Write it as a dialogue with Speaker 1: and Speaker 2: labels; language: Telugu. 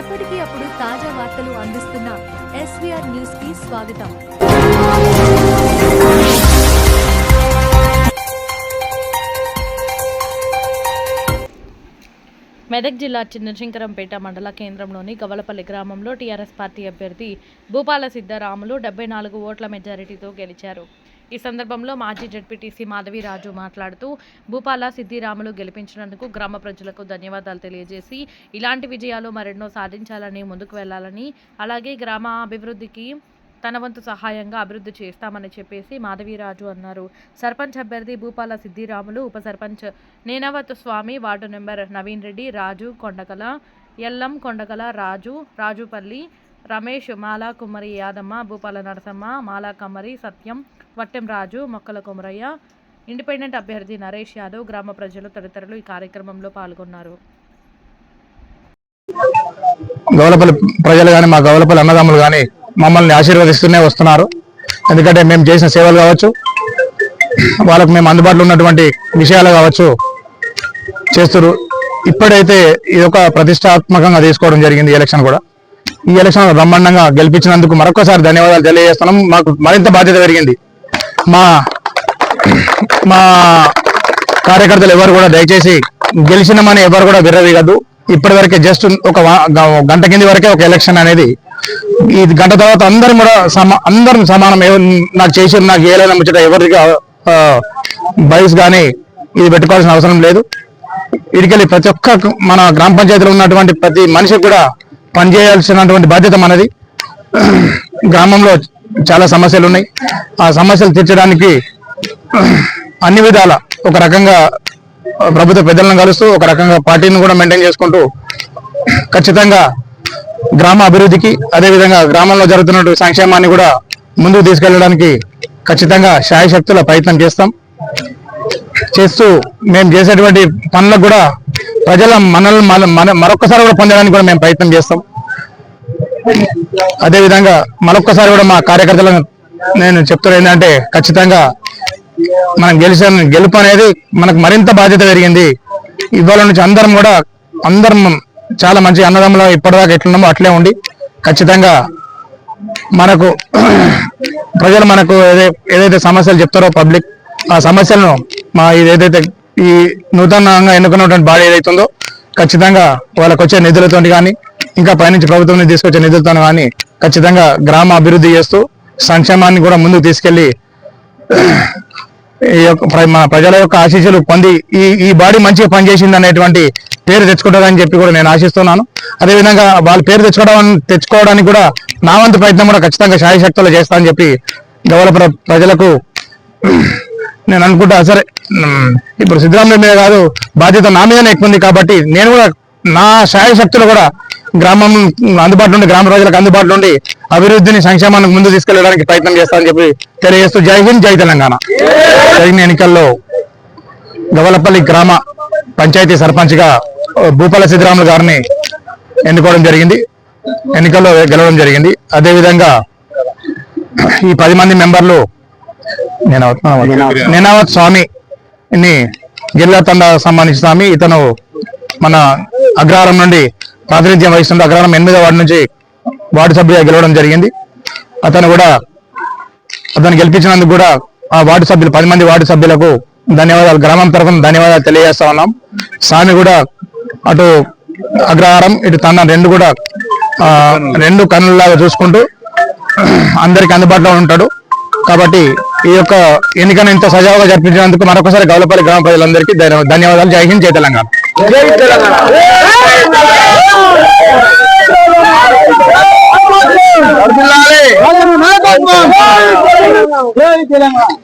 Speaker 1: ఎప్పటికీ అప్పుడు తాజా వార్తలు అందిస్తున్న ఎస్వీఆర్ న్యూస్కి స్వాగతం.
Speaker 2: మెదక్ జిల్లా చిన్నశంకరంపేట మండల కేంద్రంలోని గవలపల్లి గ్రామంలో టీఆర్ఎస్ పార్టీ అభ్యర్థి భూపాల సిద్ధరాములు డెబ్బై నాలుగు ఓట్ల మెజారిటీతో గెలిచారు. ఈ సందర్భంలో మాజీ జడ్పీటీసీ మాధవిరాజు మాట్లాడుతూ భూపాల సిద్దిరాములు గెలిపించినందుకు గ్రామ ప్రజలకు ధన్యవాదాలు తెలియజేసి ఇలాంటి విజయాలు మరెన్నో సాధించాలని ముందుకు వెళ్ళాలని అలాగే గ్రామ అభివృద్ధికి తన వంతు సహాయంగా అభివృద్ధి చేస్తామని చెప్పేసి మాధవీరాజు అన్నారు. సర్పంచ్ అభ్యర్థి భూపాల సిద్ధిరాములు ఉప సర్పంచ్ నేనవత్ స్వామి వార్డు నెంబర్ నవీన్ రెడ్డి రాజు కొండకల ఎల్లం కొండకల రాజు రాజుపల్లి రమేష్ మాలా కుమ్మరి యాదమ్మ భూపాల నరసమ్మ మాలా కమ్మరి సత్యం వట్టెం రాజు మొక్కల కుమరయ్య ఇండిపెండెంట్ అభ్యర్థి నరేష్ యాదవ్ గ్రామ ప్రజలు తదితరులు ఈ కార్యక్రమంలో పాల్గొన్నారు.
Speaker 3: గౌలపల్లి ప్రజలు కానీ మా గౌలపల్లి అన్నదమ్ములు కానీ మమ్మల్ని ఆశీర్వదిస్తూనే వస్తున్నారు. ఎందుకంటే మేము చేసిన సేవలు కావచ్చు వాళ్ళకు మేము అందుబాటులో ఉన్నటువంటి విషయాలు కావచ్చు చేస్తున్నారు ఇప్పుడైతే ఇది ఒక ప్రతిష్టాత్మకంగా తీసుకోవడం జరిగింది ఎలక్షన్ కూడా. ఈ ఎలక్షన్ బ్రహ్మాండంగా గెలిపించినందుకు మరొకసారి ధన్యవాదాలు తెలియజేస్తున్నాం. మాకు మరింత బాధ్యత పెరిగింది. మా మా కార్యకర్తలు ఎవరు కూడా దయచేసి గెలిచినమని ఎవరు కూడా విర్రవీగదు ఇప్పటి వరకే జస్ట్ ఒక గంట కింది వరకే ఒక ఎలక్షన్ అనేది ఈ గంట తర్వాత అందరం కూడా సమా అందరం సమానం. నాకు చేసి నాకు ఏలైనా ముచ్చట ఎవరికి బైస్ కానీ ఇది పెట్టుకోవాల్సిన అవసరం లేదు. ఇడికెళ్ళి ప్రతి ఒక్క మన గ్రామ పంచాయతీలో ఉన్నటువంటి ప్రతి మనిషికి కూడా పనిచేయాల్సినటువంటి బాధ్యత మనది. గ్రామంలో చాలా సమస్యలు ఉన్నాయి. ఆ సమస్యలు తీర్చడానికి అన్ని విధాల ఒక రకంగా ప్రభుత్వ పెద్దలను కలుస్తూ ఒక రకంగా పార్టీని కూడా మెయింటైన్ చేసుకుంటూ ఖచ్చితంగా గ్రామ అభివృద్ధికి అదేవిధంగా గ్రామంలో జరుగుతున్నటువంటి సంక్షేమాన్ని కూడా ముందుకు తీసుకెళ్ళడానికి ఖచ్చితంగా శాయశక్తుల ప్రయత్నం చేస్తాం. చేస్తూ మేము చేసేటువంటి పనులకు కూడా ప్రజల మనల్ని మన మన- కూడా పొందడానికి కూడా మేము ప్రయత్నం చేస్తాం. అదేవిధంగా మరొక్కసారి కూడా మా కార్యకర్తలను నేను చెప్తున్నా ఏంటంటే ఖచ్చితంగా మనం గెలిచిన గెలుపు అనేది మనకు మరింత బాధ్యత పెరిగింది. ఇవాళ నుంచి అందరం కూడా అందరం చాలా మంచి అన్నదమ్ములు ఇప్పటిదాకా ఎట్లున్నామో అట్లే ఉండి ఖచ్చితంగా మనకు ప్రజలు మనకు ఏదైతే సమస్యలు చెప్తారో పబ్లిక్ ఆ సమస్యలను మా ఇది ఏదైతే ఈ నూతనంగా ఎన్నుకున్నటువంటి బాడీ ఏదైతుందో ఖచ్చితంగా వాళ్ళకు వచ్చే నిధులతో కానీ ఇంకా పైనుంచి ప్రభుత్వం నుంచి తీసుకొచ్చే నిధులతో కానీ ఖచ్చితంగా గ్రామ అభివృద్ధి చేస్తూ సంక్షేమాన్ని కూడా ముందుకు తీసుకెళ్ళి ఈ యొక్క మన ప్రజల యొక్క ఆశీస్సులు పొంది ఈ ఈ బాడీ మంచిగా పనిచేసింది అనేటువంటి పేరు తెచ్చుకుంటారని చెప్పి కూడా నేను ఆశిస్తున్నాను. అదేవిధంగా వాళ్ళ పేరు తెచ్చుకోవడం తెచ్చుకోవడానికి కూడా నా వంతు ప్రయత్నం కూడా ఖచ్చితంగా శాయశక్తులు చేస్తానని చెప్పి గౌల ప్రజలకు నేను అనుకుంటా సరే ఇప్పుడు సిద్ధరామయ్య మీద కాదు బాధ్యత నా మీదనే ఎక్కువ ఉంది కాబట్టి నేను కూడా నా శాయశక్తులు కూడా గ్రామం అందుబాటులో ఉండి గ్రామ ప్రజలకు అందుబాటులో ఉండి అభివృద్ధిని సంక్షేమానికి ముందు తీసుకెళ్ళడానికి ప్రయత్నం చేస్తానని చెప్పి తెలియజేస్తూ జై హింద్ జై తెలంగాణ. జరిగిన ఎన్నికల్లో గవలపల్లి గ్రామ పంచాయతీ సర్పంచ్గా భూపాల సిద్ధరాములు గారిని ఎన్నుకోవడం జరిగింది. ఎన్నికల్లో గెలవడం జరిగింది. అదేవిధంగా ఈ పది మంది మెంబర్లు నేనావత్ స్వామి ని జిల్లా తండ సంబంధించిన స్వామి. ఇతను మన అగ్రహారం నుండి ప్రాతినిధ్యం వహిస్తున్న అగ్రహారం ఎనిమిదో వార్డు నుంచి వార్డు సభ్యుగా గెలవడం జరిగింది. అతను కూడా అతను గెలిపించినందుకు కూడా ఆ వార్డు సభ్యులు పది మంది వార్డు సభ్యులకు ధన్యవాదాలు. గ్రామం తరఫున ధన్యవాదాలు తెలియజేస్తా ఉన్నాం. స్వామి కూడా అటు అగ్రహారం ఇటు తన రెండు కూడా రెండు కన్నులాగా చూసుకుంటూ అందరికి అందుబాటులో ఉంటాడు. కాబట్టి ఈ యొక్క ఎన్నికను ఇంత సజావుగా జరిపించినందుకు మరొకసారి గౌలపల్లి గ్రామ ప్రజలందరికీ ధన్య- ధన్యవాదాలు. జై హింద్ జై తెలంగాణ.
Speaker 4: జై తెలంగాణ.